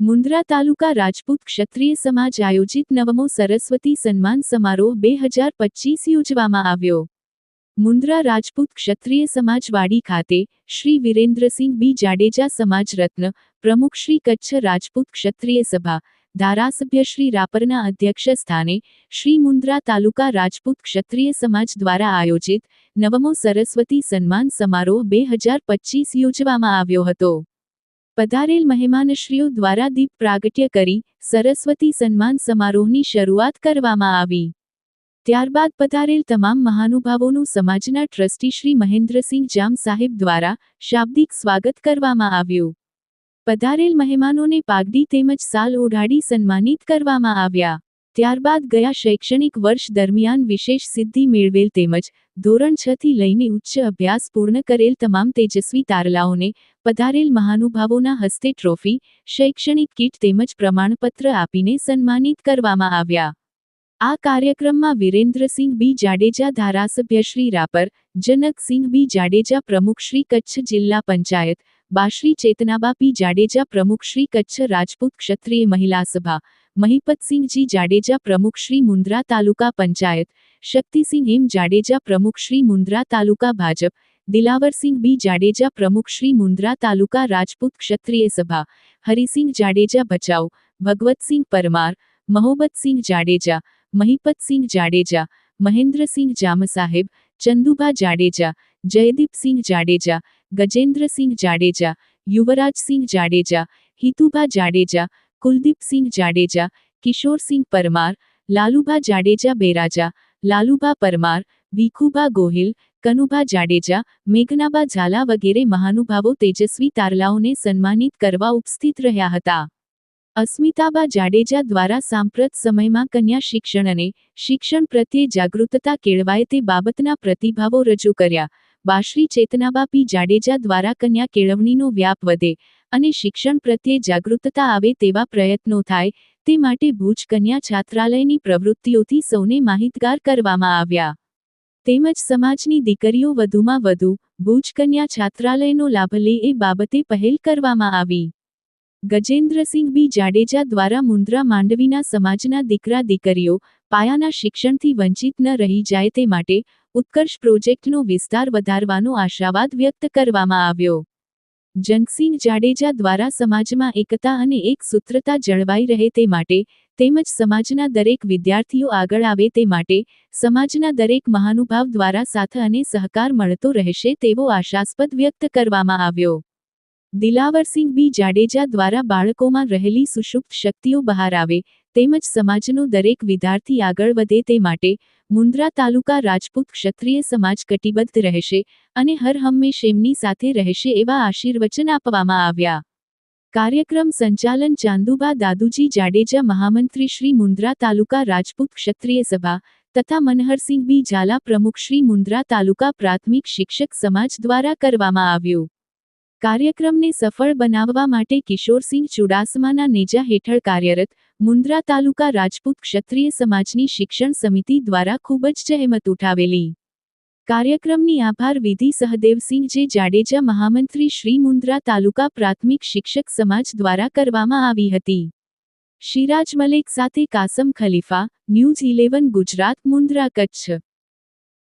મુન્દ્રા તાલુકા રાજપૂત ક્ષત્રિય સમાજ આયોજિત નવમો સરસ્વતી સન્માન સમારોહ બે હજાર પચીસ યોજવામાં આવ્યો. મુન્દ્રા રાજપૂત ક્ષત્રિય સમાજવાડી ખાતે શ્રી વિરેન્દ્રસિંહ બી જાડેજા સમાજ રત્ન પ્રમુખ શ્રી કચ્છ રાજપૂત ક્ષત્રિય સભા ધારાસભ્ય શ્રી રાપરના અધ્યક્ષ સ્થાને શ્રી મુન્દ્રા તાલુકા રાજપૂત ક્ષત્રિય સમાજ દ્વારા આયોજિત નવમો સરસ્વતી સન્માન સમારોહ બે હજાર પચીસ યોજવામાં આવ્યો હતો. પધારેલ મહેમાનશ્રીઓ દ્વારા દીપ પ્રાગટ્ય કરી સરસ્વતી સન્માન સમારોહની શરૂઆત કરવામાં આવી. ત્યારબાદ પધારેલ તમામ મહાનુભાવોનું સમાજના ટ્રસ્ટી શ્રી મહેન્દ્રસિંહ જામ સાહેબ દ્વારા શાબ્દિક સ્વાગત કરવામાં આવ્યું. પધારેલ મહેમાનોને પાઘડી તેમજ સાલ ઓઢાડી સન્માનિત કરવામાં આવ્યા. ત્યારબાદ ગયા શૈક્ષણિક વર્ષ દરમિયાન વિશેષ સિદ્ધિ મેળવેલ તેમજ ધોરણ છ થી લઈને ઉચ્ચ અભ્યાસ પૂર્ણ કરેલ તમામ તેજસ્વી તારલાઓને પધારેલ મહાનુભાવોના હસ્તે ટ્રોફી, શૈક્ષણિક કીટ તેમજ પ્રમાણપત્ર આપીને સન્માનિત કરવામાં આવ્યા. આ કાર્યક્રમમાં વિરેન્દ્રસિંહ બી. જાડેજા ધારાસભ્ય શ્રી રાપર, જનકસિંહ બી. જાડેજા પ્રમુખ શ્રી કચ્છ જિલ્લા પંચાયત બાશ્રી ચેતનાબા પી જાડેજા પ્રમુખ શ્રી કચ્છ રાજપૂત ક્ષત્રિય મહિલા સભા મહિપતસિંહજી જાડેજા પ્રમુખ શ્રી મુન્દ્રા તાલુકા પંચાયત શક્તિસિંહ એમ જાડેજા પ્રમુખ શ્રી મુન્દ્રા તાલુકા ભાજપ દિલાવરસિંહ બી જાડેજા પ્રમુખ શ્રી મુન્દ્રા તાલુકા રાજપૂત ક્ષત્રિય સભા હરિસિંહ જાડેજા ભચાઉ ભગવતસિંહ પરમાર મહોબતસિંહ જાડેજા મહિપતસિંહ જાડેજા મહેન્દ્રસિંહ જામસાહેબ ચંદુભા જાડેજા જયદીપસિંહ જાડેજા ગજેન્દ્રસિંહ જાડેજા યુવરાજસિંહ જાડેજા હિતુભા જાડેજા કુલદીપસિંહ જાડેજા કિશોરસિંહ પરમાર લાલુભા જાડેજા બેરાજા લાલુભા પરમાર ભીખુભા ગોહિલ કનુભા જાડેજા મેઘનાબા ઝાલા વગેરે મહાનુભાવો તેજસ્વી તારલાઓને સન્માનિત કરવા ઉપસ્થિત રહ્યા હતા અસ્મિતાબા જાડેજા દ્વારા સાંપ્રત સમયમાં કન્યા શિક્ષણ અને શિક્ષણ પ્રત્યે જાગૃતતા કેળવાય તે બાબતના પ્રતિભાવો રજૂ કર્યા બાશ્રી ચેતનાબાપી જાડેજા દ્વારા કન્યા કેળવણીનો વ્યાપ વધે અને શિક્ષણ પ્રત્યે જાગૃતતા આવે તેવા પ્રયત્નો થાય, તે માટે ભુજ કન્યા છાત્રાલયની પ્રવૃત્તિઓથી સૌને માહિતગાર કરવામાં આવ્યા. તેમજ સમાજની દીકરીઓ વધુમાં વધુ, ભુજ કન્યા છાત્રાલયનો લાભ લે એ બાબતે પહેલ કરવામાં આવી. ગજેન્દ્રસિંહ બી જાડેજા દ્વારા મુન્દ્રા માંડવીના સમાજના દીકરા દીકરીઓ પાયાના શિક્ષણથી વંચિત ન રહી જાય તે માટે ઉત્કર્ષ પ્રોજેક્ટનો વિસ્તાર વધારવાનો આશાવાદ વ્યક્ત કરવામાં આવ્યો. જંગસિંહ જાડેજા દ્વારા સમાજમાં એકતા અને એક સૂત્રતા જળવાઈ રહે તે માટે તેમજ સમાજના દરેક વિદ્યાર્થીઓ આગળ આવે તે માટે સમાજના દરેક મહાનુભાવ દ્વારા સાથ અને સહકાર મળતો રહેશે તેવો આશાસ્પદ વ્યક્ત કરવામાં આવ્યો. દિલાવરસિંહ બી જાડેજા દ્વારા બાળકોમાં રહેલી સુષુપ્ત શક્તિઓ બહાર આવે તેમજ સમાજનો દરેક વિદ્યાર્થી આગળ વધે તે માટે મુન્દ્રા તાલુકા રાજપૂત ક્ષત્રિય સમાજ કટિબદ્ધ રહેશે અને હર હંમેશ એમની સાથે રહેશે એવા આશીર્વચન આપવામાં આવ્યા. કાર્યક્રમ સંચાલન ચાંદુબા દાદુજી જાડેજા મહામંત્રી શ્રી મુન્દ્રા તાલુકા રાજપૂત ક્ષત્રિય સભા તથા મનહરસિંહ બી ઝાલા પ્રમુખ શ્રી મુન્દ્રા તાલુકા પ્રાથમિક શિક્ષક સમાજ દ્વારા કરવામાં આવ્યું. કાર્યક્રમને સફળ બનાવવા માટે કિશોરસિંહ ચુડાસમાના નેજા હેઠળ કાર્યરત મુન્દ્રા તાલુકા રાજપૂત ક્ષત્રિય સમાજની શિક્ષણ સમિતિ દ્વારા ખૂબ જ જહેમત ઉઠાવેલી. કાર્યક્રમની આભાર વિધિ સહદેવસિંહ જે જાડેજા મહામંત્રી શ્રી મુન્દ્રા તાલુકા પ્રાથમિક શિક્ષક સમાજ દ્વારા કરવામાં આવી હતી. શિરાજ મલેક સાથે કાસમ ખલીફા, ન્યૂઝ ઇલેવન ગુજરાત, મુન્દ્રા કચ્છ.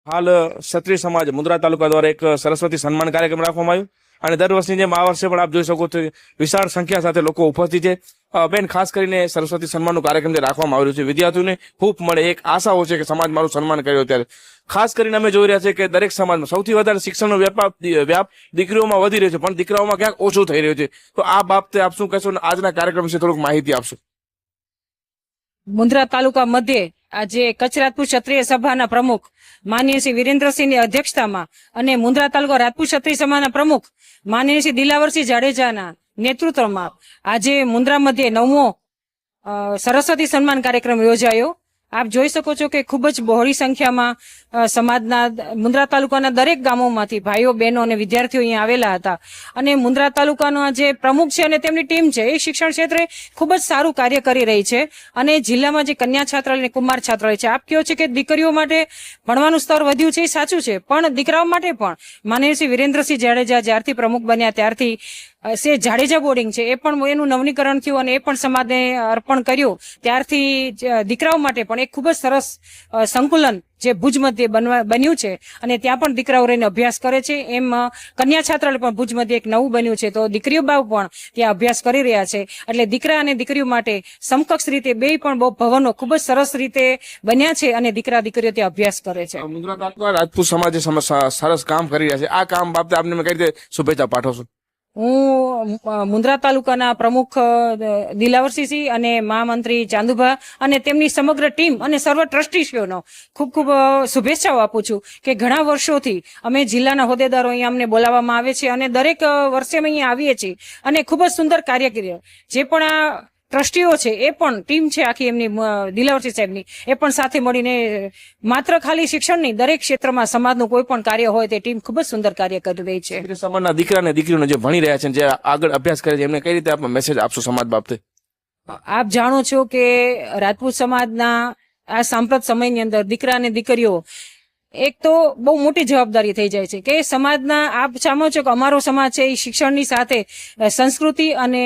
હાલ ક્ષત્રિય સમાજ મુન્દ્રા તાલુકા દ્વારા એક સરસ્વતી સન્માન કાર્યક્રમ રાખવામાં આવ્યો. અને દર વર્ષની જેમ આ વર્ષે પણ આપ જોઈ શકો છો વિશાળ સંખ્યા સાથે લોકો ઉપસ્થિત છે. બેન, ખાસ કરીને સરસ્વતી સન્માનનો કાર્યક્રમ જે રાખવામાં આવ્યો છે, વિદ્યાર્થીઓને ખૂબ મળે એક આશાઓ છે કે સમાજ મારું સન્માન કર્યો ત્યારે ખાસ કરીને અમે જોઈ રહ્યા છે કે દરેક સમાજમાં સૌથી વધારે શિક્ષણનો વ્યાપ વ્યાપ દીકરીઓમાં વધી રહ્યો છે, પણ દીકરાઓમાં ક્યાંક ઓછું થઈ રહ્યું છે. તો આ બાબતે આપ શું કહેશો આજના કાર્યક્રમ વિશે થોડુંક માહિતી આપશો? મુન્દ્રા તાલુકા મધ્યે આજે કચ્છ રાજપૂત ક્ષત્રિય સભાના પ્રમુખ માનનીય શ્રી વિરેન્દ્રસિંહની અધ્યક્ષતામાં અને મુન્દ્રા તાલુકા રાજપૂત ક્ષત્રિય સભાના પ્રમુખ માનનીય શ્રી દિલાવરસિંહ જાડેજાના નેતૃત્વમાં આજે મુન્દ્રા મધ્યે નવમો સરસ્વતી સન્માન કાર્યક્રમ યોજાયો. આપ જોઈ શકો છો કે ખૂબ જ બહોળી સંખ્યામાં સમાજના મુન્દ્રા તાલુકાના દરેક ગામોમાંથી ભાઈઓ, બહેનો અને વિદ્યાર્થીઓ અહીંયા આવેલા હતા. અને મુન્દ્રા તાલુકાના જે પ્રમુખ છે અને તેમની ટીમ છે, એ શિક્ષણ ક્ષેત્રે ખૂબ જ સારું કાર્ય કરી રહી છે. અને જિલ્લામાં જે કન્યા છાત્રાલય અને કુમાર છાત્રાલય છે, આપ કહો છે કે દીકરીઓ માટે ભણવાનું સ્તર વધ્યું છે એ સાચું છે? પણ દીકરાઓ માટે પણ માનનીય શ્રી વિરેન્દ્રસિંહ જાડેજા જ્યારથી પ્રમુખ બન્યા, ત્યારથી સે જાડેજા બોર્ડિંગ છે, એ પણ એનું નવનીકરણ થયું અને એ પણ સમાજને અર્પણ કર્યું. ત્યારથી દીકરાઓ માટે પણ એક ખૂબ જ સરસ સંકુલન જે ભુજ મધ્યે બનવા બન્યું છે અને ત્યાં પણ દીકરાઓ રહીને અભ્યાસ કરે છે. એમ કન્યા છાત્રાલય પણ ભુજ મધ્યે એક નવું બન્યું છે. તો દીકરીઓ બાવ પણ ત્યાં અભ્યાસ કરી રહ્યા છે. એટલે દીકરા અને દીકરીઓ માટે સમકક્ષ રીતે બે પણ બહુ ભવનો ખૂબ જ સરસ રીતે બન્યા છે અને દીકરા દીકરીઓ ત્યાં અભ્યાસ કરે છે. રાજપૂત સમાજે સરસ કામ કરી રહ્યા છે. આ કામ બાબતે આપને મેં કઈ રીતે શુભેચ્છા પાઠવશું? હું મુન્દ્રા તાલુકાના પ્રમુખ અ, દિલાવરસિંહજી અને મહામંત્રી ચાંદુભા અને તેમની સમગ્ર ટીમ અને સર્વ ટ્રસ્ટીશ્રીઓનો ખૂબ ખૂબ શુભેચ્છાઓ આપું છું કે ઘણા વર્ષોથી અમે જિલ્લાના હોદ્દેદારો અહીંયા અમને બોલાવવામાં આવે છે અને દરેક વર્ષે અમે અહીંયા આવીએ છીએ અને ખૂબ જ સુંદર કાર્ય જે પણ આ ટ્રસ્ટીઓ છે એ પણ ટીમ છે આખી એમની દિલાવરસિંહ સાહેબની. એ પણ સાથે મળીને માત્ર ખાલી શિક્ષણ નહીં દરેક ક્ષેત્રમાં સમાજનું કોઈ પણ કાર્ય હોય તે ટીમ ખૂબ જ સુંદર કાર્ય કરી રહી છે. સમાજના દીકરા અને દીકરીઓને જે ભણી રહ્યા છે જે આગળ અભ્યાસ કરે છે એમને કઈ રીતે આપણે મેસેજ આપશો સમાજ બાબતે? આપ જાણો છો કે રાજપૂત સમાજના આ સાંપ્રત સમયની અંદર દીકરા અને દીકરીઓ એક તો બહુ મોટી જવાબદારી થઈ જાય છે કે સમાજના આપ સામો છો કે અમારો સમાજ છે એ શિક્ષણની સાથે સંસ્કૃતિ અને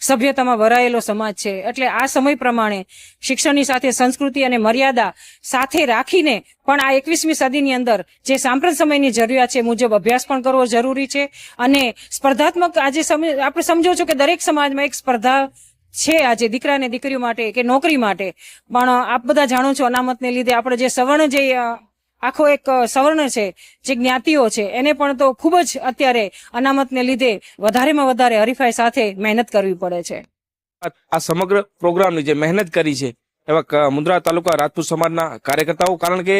સભ્યતામાં વરાયેલો સમાજ છે. એટલે આ સમય પ્રમાણે શિક્ષણની સાથે સંસ્કૃતિ અને મર્યાદા સાથે રાખીને પણ આ એકવીસમી સદીની અંદર જે સાંપ્રત સમયની જરૂરિયાત છે મુજબ અભ્યાસ પણ કરવો જરૂરી છે. અને સ્પર્ધાત્મક આજે આપણે સમજો છો કે દરેક સમાજમાં એક સ્પર્ધા છે આજે દીકરા અને દીકરીઓ માટે કે નોકરી માટે. પણ આપ બધા જાણો છો અનામતને લીધે આપણે જે સવર્ણ જે આખો એક સવર્ણ છે, જે જ્ઞાતિઓ છે, એને પણ તો ખૂબ જ અત્યારે અનામતને લીધે વધારેમાં વધારે હરીફાઈ સાથે મહેનત કરવી પડે છે. આ સમગ્ર પ્રોગ્રામની જે મહેનત કરી છે એવા મુન્દ્રા તાલુકા રાજપૂત સમાજના કાર્યકર્તાઓ, કારણ કે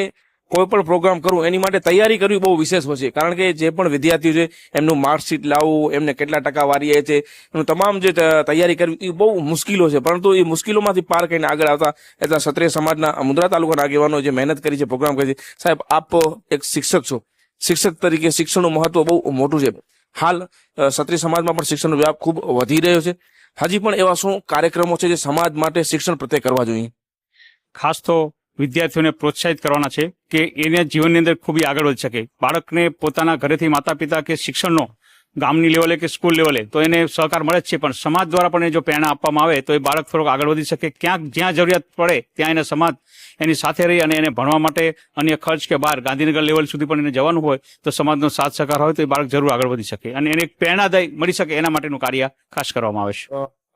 કોઈ પણ પ્રોગ્રામ કરવું, એની માટે તૈયારી કરવી બહુ વિશેષ હોય છે. કારણ કે જે પણ વિદ્યાર્થીઓ છે, એમનું માર્કશીટ લાવવું, એમને કેટલા ટકા વારીએ છે, એનું તમામ જે તૈયારી કરવી એ બહુ મુશ્કેલો છે. પરંતુ એ મુશ્કેલોમાંથી પાર કરીને આગળ આવતા એટલા ક્ષત્રિય સમાજના મુદ્રા તાલુકાના આગેવાનો જે મહેનત કરી છે પ્રોગ્રામ કરી છે, સાહેબ, આપ એક શિક્ષક છો. શિક્ષક તરીકે શિક્ષણનું મહત્વ બહુ મોટું છે. હાલ ક્ષત્રિય સમાજમાં પણ શિક્ષણનો વ્યાપ ખૂબ વધી રહ્યો છે. હજી પણ એવા શું કાર્યક્રમો છે જે સમાજ માટે શિક્ષણ પ્રત્યે કરવા જોઈએ? ખાસ તો વિદ્યાર્થીઓને પ્રોત્સાહિત કરવાના છે કે એને જીવનની અંદર ખૂબ આગળ વધી શકે. બાળકને પોતાના ઘરેથી માતા પિતા કે શિક્ષણનો ગામની લેવલે કે સ્કૂલ લેવલે તો એને સહકાર મળે જ છે. પણ સમાજ દ્વારા પણ એ જો પ્રેરણા આપવામાં આવે તો એ બાળક થોડોક આગળ વધી શકે. ક્યાંક જ્યાં જરૂરિયાત પડે ત્યાં એને સમાજ એની સાથે રહી અને એને ભણવા માટે અન્ય ખર્ચ કે બહાર ગાંધીનગર લેવલ સુધી પણ એને જવાનું હોય તો સમાજનો સાથ સહકાર હોય તો એ બાળક જરૂર આગળ વધી શકે. અને એને પ્રેરણાદાયી મળી શકે એના માટેનું કાર્ય ખાસ કરવામાં આવે છે.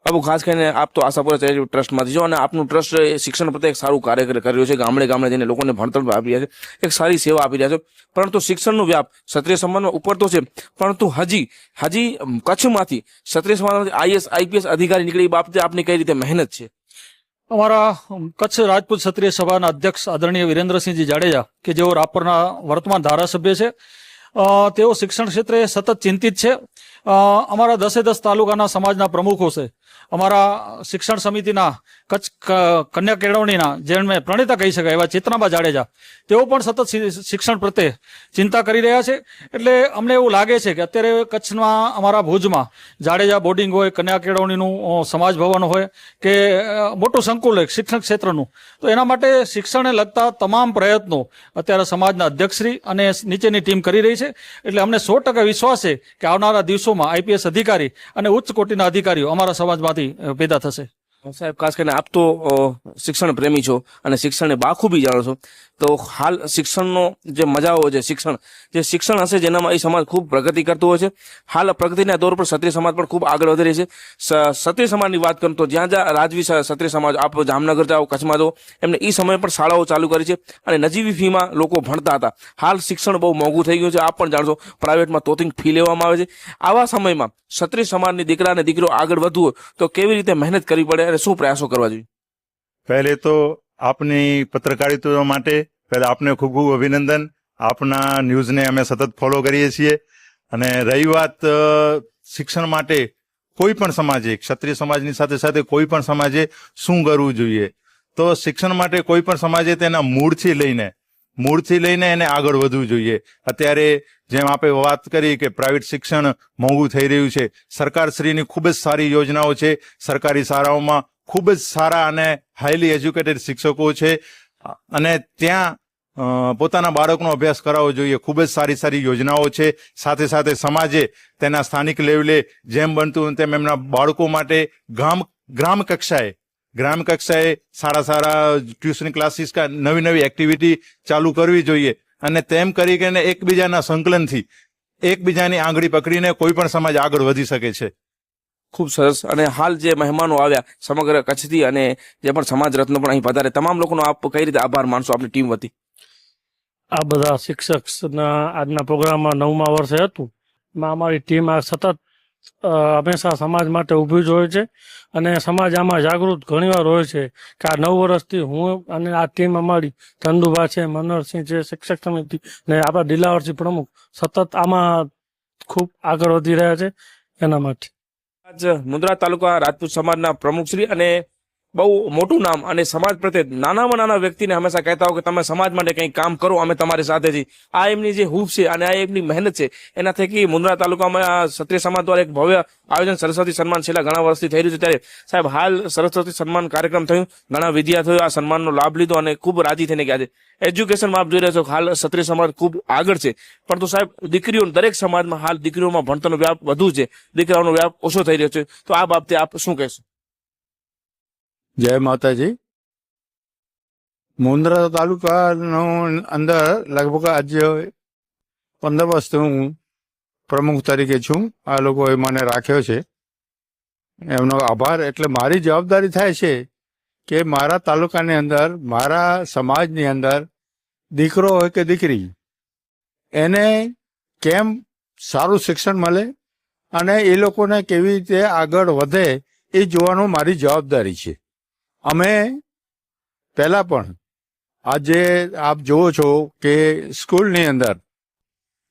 બાબુ ખાસ કરીને આપ તો આશાપુરા ચેરિટેબલ ટ્રસ્ટમાંથી છો અને આપનું ટ્રસ્ટ શિક્ષણ પ્રત્યે એક સારું કાર્ય કરી રહ્યું છે. ગામડે ગામડે જઈને લોકોને ભણતર આપી રહ્યા છે. એક સારી સેવા આપી રહ્યા છે. પરંતુ શિક્ષણનો વ્યાપ ક્ષત્રિય સમાજમાં ઉપર તો છે. પરંતુ હજી હજી કચ્છમાંથી ક્ષત્રિય સમાજમાંથી આઈએસ, આઈપીએસ અધિકારી નીકળી બાબતે આપની કઈ રીતે મહેનત છે? અમારા કચ્છ રાજપૂત ક્ષત્રિય સભાના અધ્યક્ષ આદરણીય વિરેન્દ્રસિંહજી જાડેજા કે જેઓ રાપરના વર્તમાન ધારાસભ્ય છે તેઓ શિક્ષણ ક્ષેત્રે સતત ચિંતિત છે. અમારા દસે દસ તાલુકાના સમાજના પ્રમુખો છે. અમારા શિક્ષણ સમિતિના કચ્છ કન્યા કેળવણીના જેમને પ્રણેતા કહી શકાય, એવા ચેતનાબા જાડેજા, તેઓ પણ સતત શિક્ષણ પ્રત્યે ચિંતા કરી રહ્યા છે. એટલે અમને એવું લાગે છે કે અત્યારે કચ્છમાં, અમારા ભુજમાં જાડેજા બોર્ડિંગ હોય, કન્યા કેળવણીનું સમાજ ભવન હોય કે મોટું સંકુલ હોય શિક્ષણ ક્ષેત્રનું, તો એના માટે શિક્ષણને લગતા તમામ પ્રયત્નો અત્યારે સમાજના અધ્યક્ષશ્રી અને નીચેની ટીમ કરી રહી છે. એટલે અમને સો ટકા વિશ્વાસ છે કે આવનારા દિવસોમાં આઈપીએસ અધિકારી અને ઉચ્ચ કોટીના અધિકારીઓ અમારા સમાજમાંથી પેદા થશે. સાહેબ, ખાસ કરીને આપ તો શિક્ષણ પ્રેમી છો અને શિક્ષણને બાખૂબી જાણો છો. તો હાલ શિક્ષણનો જે મજાઓ છે, શિક્ષણ, જે શિક્ષણ હશે જેનામાં એ સમાજ ખૂબ પ્રગતિ કરતો હોય છે. હાલ પ્રગતિના દોર પર ક્ષત્રિય સમાજ પણ ખૂબ આગળ વધી રહી છે. ક્ષત્રિય સમાજની વાત કરું તો જ્યાં જ્યાં રાજવી ક્ષ- ક્ષત્રિય સમાજ, આપ જામનગર જાઓ, કચ્છમાં જાઓ, એમને એ સમયે પણ શાળાઓ ચાલુ કરી છે અને નજીવી ફીમાં લોકો ભણતા હતા. હાલ શિક્ષણ બહુ મોંઘું થઈ ગયું છે, આપ પણ જાણશો, પ્રાઇવેટમાં તોતિંગ ફી લેવામાં આવે છે. આવા સમયમાં ક્ષત્રિય સમાજની દીકરા અને દીકરીઓ આગળ વધવું તો કેવી રીતે મહેનત કરવી પડે અને શું પ્રયાસો કરવા જોઈએ? પહેલે તો આપની પત્રકારિતા માટે પહેલા આપને ખૂબ ખૂબ અભિનંદન. આપના ન્યૂઝને અમે સતત ફોલો કરીએ છીએ. અને રહી વાત શિક્ષણ માટે કોઈ પણ સમાજે, ક્ષત્રિય સમાજની સાથે સાથે કોઈ પણ સમાજે શું કરવું જોઈએ? તો શિક્ષણ માટે કોઈ પણ સમાજે તેના મૂળથી લઈને મૂળથી લઈને એને આગળ વધવું જોઈએ. અત્યારે જેમ આપણે વાત કરી કે પ્રાઇવેટ શિક્ષણ મોંઘું થઈ રહ્યું છે, સરકારશ્રીની ખૂબ જ સારી યોજનાઓ છે, સરકારી શાળાઓમાં ખૂબ જ સારા અને હાઈલી એજ્યુકેટેડ શિક્ષકો છે, અને ત્યાં પોતાના બાળકનો અભ્યાસ કરાવવો જોઈએ. ખૂબ જ સારી સારી યોજનાઓ છે. સાથે સાથે સમાજે તેના સ્થાનિક લેવલે જેમ બનતું તેમ એમના બાળકો માટે ગામ, ગ્રામ કક્ષાએ ગ્રામ કક્ષાએ સારા સારા ટ્યુશન ક્લાસીસ કા નવી નવી એક્ટિવિટી ચાલુ કરવી જોઈએ અને તેમ કરી કરીને એકબીજાના સંકલનથી એકબીજાની આંગળી પકડીને કોઈ પણ સમાજ આગળ વધી શકે છે. ખૂબ સરસ. અને હાલ જે મહેમાનો આવ્યા સમગ્ર કચ્છથી અને જે પણ સમાજ રત્નો પણ અહીં પધારે તમામ લોકોનો આપ કઈ રીતે આભાર માનશો? આપની ટીમ વતી. આ બધા શિક્ષકના આજના પ્રોગ્રામમાં નવમા વર્ષે હતું. અમારી ટીમ આ સતત હંમેશા સમાજ માટે ઊભી જ હોય છે. અને સમાજ આમાં જાગૃત ઘણીવાર હોય છે કે આ નવ વર્ષથી હું અને આ ટીમ અમારી ચંદુભા છે, મનોહરસિંહ છે, શિક્ષક સમિતિ ને આપણા દિલાવરસિંહ પ્રમુખ સતત આમાં ખૂબ આગળ વધી રહ્યા છે એના માટે. આજ મુન્દ્રા તાલુકા રાજપૂત સમાજના પ્રમુખશ્રી અને બહુ મોટું નામ અને સમાજ પ્રત્યે નાનામાં નાના વ્યક્તિને હંમેશા કહેતા હો કે તમે સમાજ માટે કંઈક કામ કરો, અમે તમારી સાથે છીએ. આ એમની જે હૂફ છે અને આ એમની મહેનત છે એના થકી મુન્દ્રા તાલુકામાં ક્ષત્રિય સમાજ દ્વારા એક ભવ્ય આયોજન સરસ્વતી સન્માન છેલ્લા ઘણા વર્ષથી થઈ રહ્યું છે. ત્યારે સાહેબ, હાલ સરસ્વતી સન્માન કાર્યક્રમ થયું, ઘણા વિદ્યાર્થીઓ આ સન્માનનો લાભ લીધો અને ખૂબ રાજી થઈને ગયા છે. એજ્યુકેશનમાં આપ જોઈ રહ્યા છો હાલ ક્ષત્રિય સમાજ ખૂબ આગળ છે. પરંતુ સાહેબ દીકરીઓ દરેક સમાજમાં હાલ દીકરીઓમાં ભણતરનો વ્યાપ વધુ છે. દીકરાઓનો વ્યાપ ઓછો થઈ રહ્યો છે. તો આ બાબતે આપ શું કહેશો? જય માતાજી. મુન્દ્રા તાલુકાનો અંદર લગભગ આજે પંદર વર્ષથી હું પ્રમુખ તરીકે છું. આ લોકોએ મને રાખ્યો છે. એમનો આભાર. એટલે મારી જવાબદારી થાય છે કે મારા તાલુકાની અંદર, મારા સમાજની અંદર દીકરો હોય કે દીકરી, એને કેમ સારું શિક્ષણ મળે અને એ લોકોને કેવી રીતે આગળ વધે એ જોવાનું મારી જવાબદારી છે. અમે પહેલા પણ આજે આપ જુઓ છો કે સ્કૂલની અંદર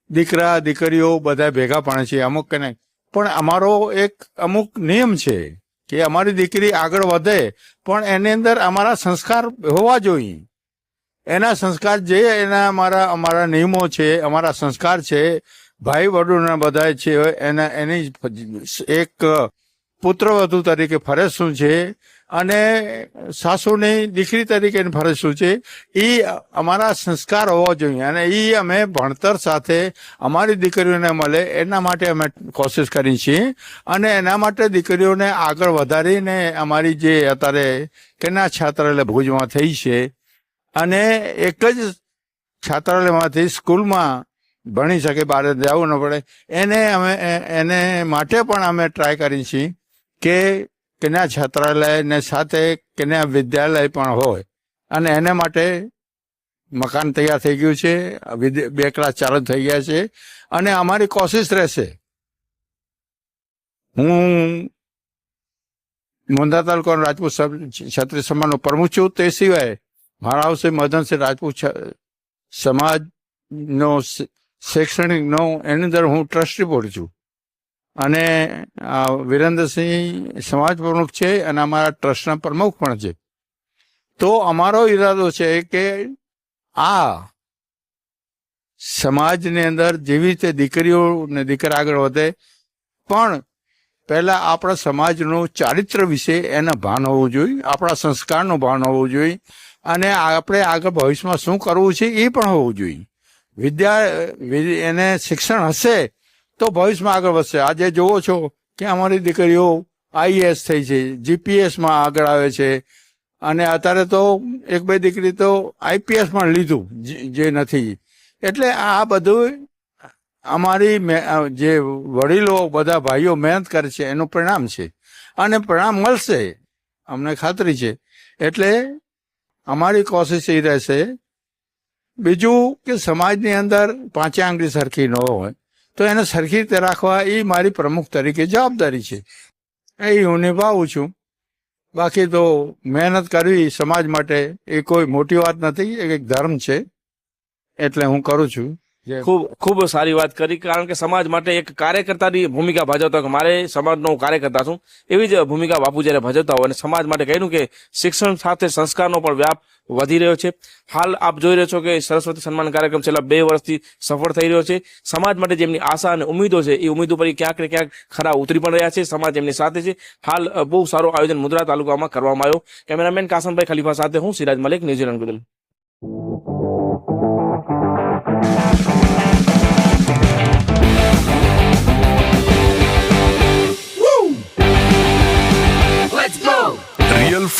દીકરા, દીકરીઓ બધા ભેગા પણ છે, અમુક કે નહીં. પણ અમારો એક અમુક નિયમ છે કે અમારી દીકરી આગળ વધે, પણ એની અંદર અમારા સંસ્કાર હોવા જોઈએ. એના સંસ્કાર જે એના અમારા અમારા નિયમો છે, અમારા સંસ્કાર છે ભાઈ વડોના બધા છે, એના, એની એક પુત્રવધુ તરીકે ફરજ શું છે? અને સાસુની દીકરી તરીકેની ફરજ શું છે? એ અમારા સંસ્કાર હોવા જોઈએ અને એ અમે ભણતર સાથે અમારી દીકરીઓને મળે એના માટે અમે કોશિશ કરી છીએ. અને એના માટે દીકરીઓને આગળ વધારીને અમારી જે અત્યારે કેના છાત્રાલય ભુજમાં થઈ છે અને એક જ છાત્રાલયમાંથી સ્કૂલમાં ભણી શકે બહાર જવું ન પડે. એને અમે, એને માટે પણ અમે ટ્રાય કરી છીએ. કે કન્યા છાત્રાલય ને સાથે કન્યા વિદ્યાલય પણ હોય. અને એને માટે મકાન તૈયાર થઈ ગયું છે. બે ક્લાસ ચાલુ થઈ ગયા છે. અને અમારી કોશિશ રહેશે. હું મોંધા તાલુકાનો રાજપૂત ક્ષત્રિય સમાજનો પ્રમુખ છું. તે સિવાય મારા આવશે મદનસિંહ રાજપૂત સમાજનો શૈક્ષણિકનો એની અંદર હું ટ્રસ્ટી બોર્ડ છું. અને વિરેન્દ્રસિંહ સમાજ પ્રમુખ છે અને અમારા ટ્રસ્ટના પ્રમુખ પણ છે. તો અમારો ઈરાદો છે કે આ સમાજની અંદર જેવી રીતે દીકરીઓ ને દીકરા આગળ વધે, પણ પહેલાં આપણા સમાજનું ચારિત્ર વિશે એને ભાન હોવું જોઈએ, આપણા સંસ્કારનું ભાન હોવું જોઈએ, અને આપણે આગળ ભવિષ્યમાં શું કરવું છે એ પણ હોવું જોઈએ. વિદ્યા એને શિક્ષણ હશે તો ભવિષ્યમાં આગળ વધશે. આજે જુઓ છો કે અમારી દીકરીઓ આઈએએસ થઈ છે જીપીએસમાં આગળ આવે છે. અને અત્યારે તો એક બે દીકરી તો આઈપીએસ પણ લીધું, જે- નથી. એટલે આ બધું અમારી જે વડીલો બધા ભાઈઓ મહેનત કરે છે, એનું પરિણામ છે. અને પરિણામ મળશે. અમને ખાતરી છે. એટલે અમારી કોશિશ એ રહેશે. બીજું કે સમાજની અંદર પાંચે આંગળી સરખી ન હોય. તો એને સરખી રીતે રાખવા એ મારી પ્રમુખ તરીકે જવાબદારી છે. એ હું નિભાવું છું. બાકી તો મહેનત કરવી સમાજ માટે એ કોઈ મોટી વાત નથી એક ધર્મ છે. એટલે હું કરું છું. ખૂબ ખૂબ સારી વાત કરી, કારણ કે સમાજ માટે એક કાર્યકર્તાની ભૂમિકા ભજવતા કે મારે સમાજનો હું કાર્યકર્તા છું, એવી જ ભૂમિકા બાપુ જ્યારે ભજવતા હોય અને સમાજ માટે કહ્યું કે શિક્ષણ સાથે સંસ્કારનો પણ વ્યાપ વધી રહ્યો છે. હાલ આપ જોઈ રહ્યો છો કે સરસ્વતી સન્માન કાર્યક્રમ છેલ્લા બે વર્ષથી સફળ થઈ રહ્યો છે. સમાજ માટે જેમની આશા અને ઉમેદો છે, એ ઉમેદો પર ક્યાંક ને ક્યાંક ખરા ઉતરી પણ રહ્યા છે. સમાજ એમની સાથે છે. હાલ બહુ સારું આયોજન મુદ્રા તાલુકામાં કરવામાં આવ્યો. કેમેરામેન કાસમભાઈ ખલીફા સાથે હું સિરાજ મલિક, ન્યુઝીલેન્ડ ગુદલ